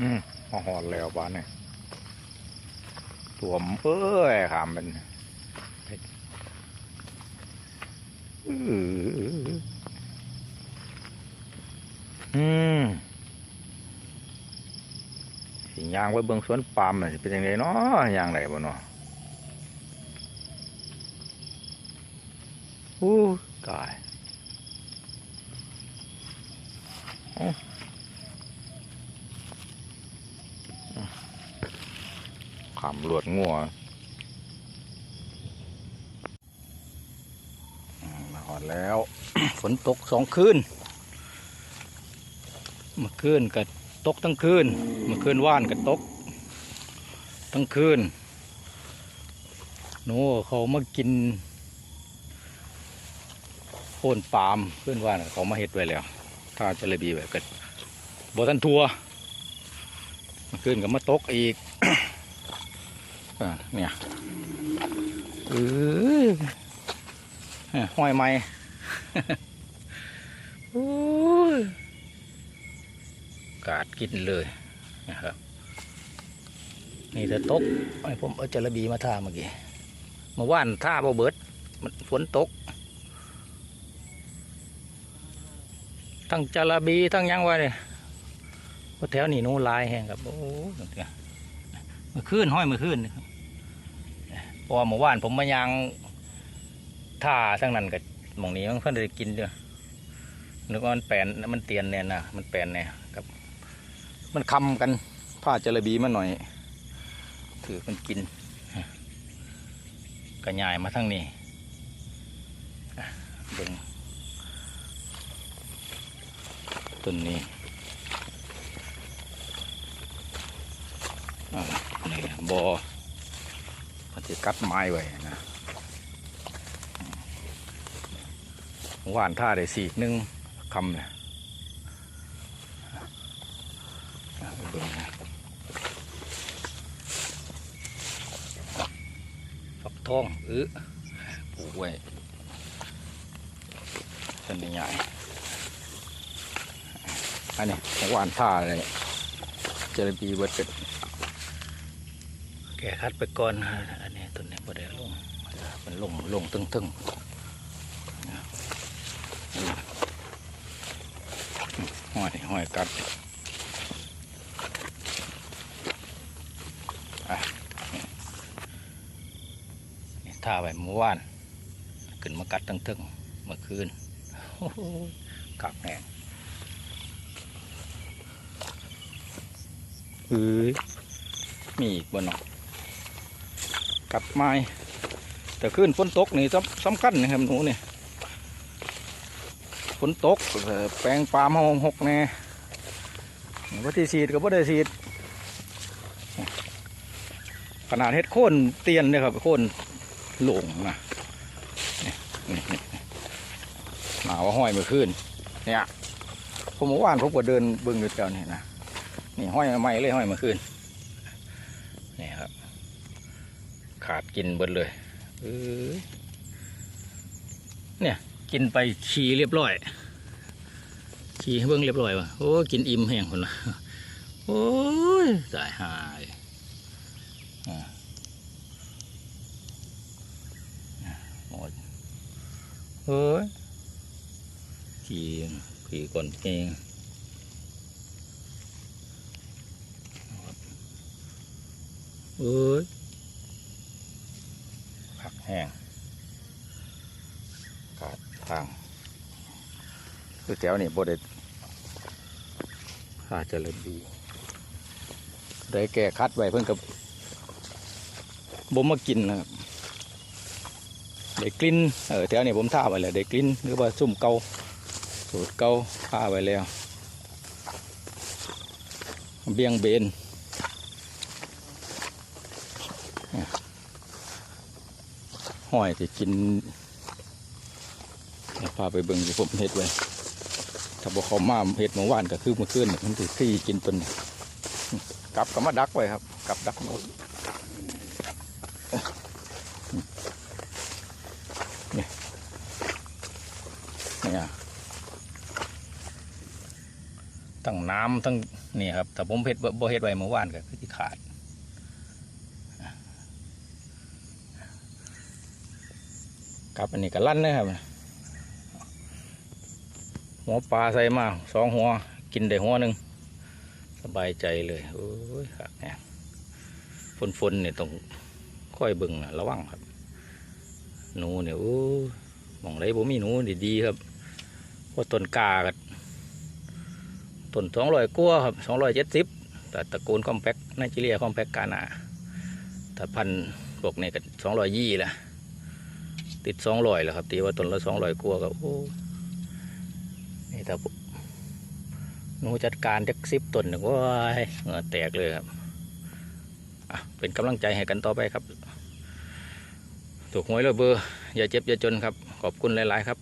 อืมาหอดแล้วบ้านเนี่ยตัวมเอ้ยขามเป็นอืมสิยางไว้เบิ่งสวนปาล์มน่ะเป็นยังไงเนาะยางไหนบ่เนาะอู้ตาย ขาม หลวดงัวมาหอดแล้ว ฝนตกสองคืนเมื่อคืนก็ตกทั้งคืนเมื่อคืนว่านก็ตก ทั้งคืนโน่เขามากินโค่นปาล์มเพื่อนว่านเขามาเห็ดไว้แล้ว ถ้าจะเลยบีแบบก็บทันทัวเมื่อคืนก็มาตกอีก เนี่ยเอ้ยอะห้อยไม้โอ้ยกาดกินเลยนะครับ นี่จะตกไอ้ผมเอาจระบีมาท่าเมื่อกี้เมื่อวานท่าบ่เบิดมันฝนตก ทั้งจระบีทั้งหยังไว้เนี่ยเพราะแถวนี้หนูหลายแห้งครับโอ้ยเนี่ยเมื่อคืนห้อยเมื่อคืนนี่ครับ เพราะว่าเมื่อวานผมมายังท่าทั้งนั้นกับหมองนี้มันเพิ่นได้กินด้อนึกว่ามันแปลนมันเตียนเนี่ยนะมันแปลนเนี่ยครับ มันคำกันผ้าจระบีมาหน่อย ถือมันกินกระยายมาทั้งนี้เบิ่งต้นนี้อ่านี่บอ มันจะกัดไม้ไว้นะว่านท่าได้สีกนึงคำเนี่ยอะไปเบิ่งนะฟักทองเออปลูกไว้ต้นใหญ่อันนี้ของหวานท่าเลยเจริญปีเบิดเป็ด แกคัดไปก่อนนะอันนี้ต้นนี้บ่ได้ลงมันลงลงตึงตึงห้อยห้อยกัดอะนี่ท่าไว้เมื่อวานขึ้นมากัดตั้งทึงเมื่อคืนโอ้โหกักแหงเฮ้ยมีอีกบนเนาะ กัดไม้แต่ขึ้นฝนตกนี่สำคัญนะครับหนูนี่ฝนตกแปลงปลามาหงหกแน่วัที่สีดก็บ่ได้สีดขนาดเฮ็ดโค่นเตียนเนี่ยครับโค่นหลงนะหนาว่าห้อยมื่อคืนเนี่ยผมเมื่อวานผมก็เดินเบิ่งอยู่แถวนี้นะนี่ห้อยใหม่เลยห้อยมื่อคืนครับ ขาด กินเบิดเลยเออเนี่ยกินไปขี่เรียบร้อยขี่ให้เบิ่งเรียบร้อยวะโอ้กินอิ่มแห้งคนละโอ้ยตายหายหมดเฮ้ยขี่ขี่ก่อนเองเอ้ย แห้งกาดทางคือแถวนี้บไดอาจจะเริ่มดีได้แก่คัดไว้เพิ่นกับบ่มากินนะครับได้กลิ่นเออแถวนี้ผมท่าไว้แล้วได้กลิ่นหรือว่าซุ่มเกาสูตรเกาท่าไว้แล้วเบียงเบนเนี่ย ห้อยที่กินพาไปเบิ่งที่ผมเฮ็ดไว้ถ้าบอกเขามาเฮ็ดเมื่อวานก็คือเมื่อคืนนี่มันถือที่กินตนกลับก็มาดักไว้ครับ กลับดักหมดเนี่ยทั้งน้ำทั้งนี่ครับแต่ผมเฮ็ดบ่เฮ็ดไว้เมื่อวานก็คือที่ขาด ครับอันนี้ก็ลั่นนะครับหัวปลาใส่มาสองหัวกินได้หัวหนึ่งสบายใจเลยโอ้ยครับเนี่ยฝนฝนๆเนี่ยต้องค่อยเบิ่งนะระวังครับ หนูเนี่ยโอ้ยมองไรบ่มีหนูดีๆครับเพราะต้นกากัต้นสองร้อยกว่าครับสองร้อยเจ็ดสิบแต่ตระกูลคอมแพคไนจีเรียคอมแพคกานาถ้าพันพวกนี้ก็สองร้อยยี่แหละ ติดสองรอยแล้วครับ ตีว่าต้นละสองรอยกลัวกับโอ้นี่ถ้าหนูจัดการจักซิบต้นหนึ่งว้ายเหงื่อแตกเลยครับเป็นกำลังใจให้กันต่อไปครับ ถูกหวยแล้วเบอร์ อย่าเจ็บอย่าจนครับ ขอบคุณหลาย ๆ ครับ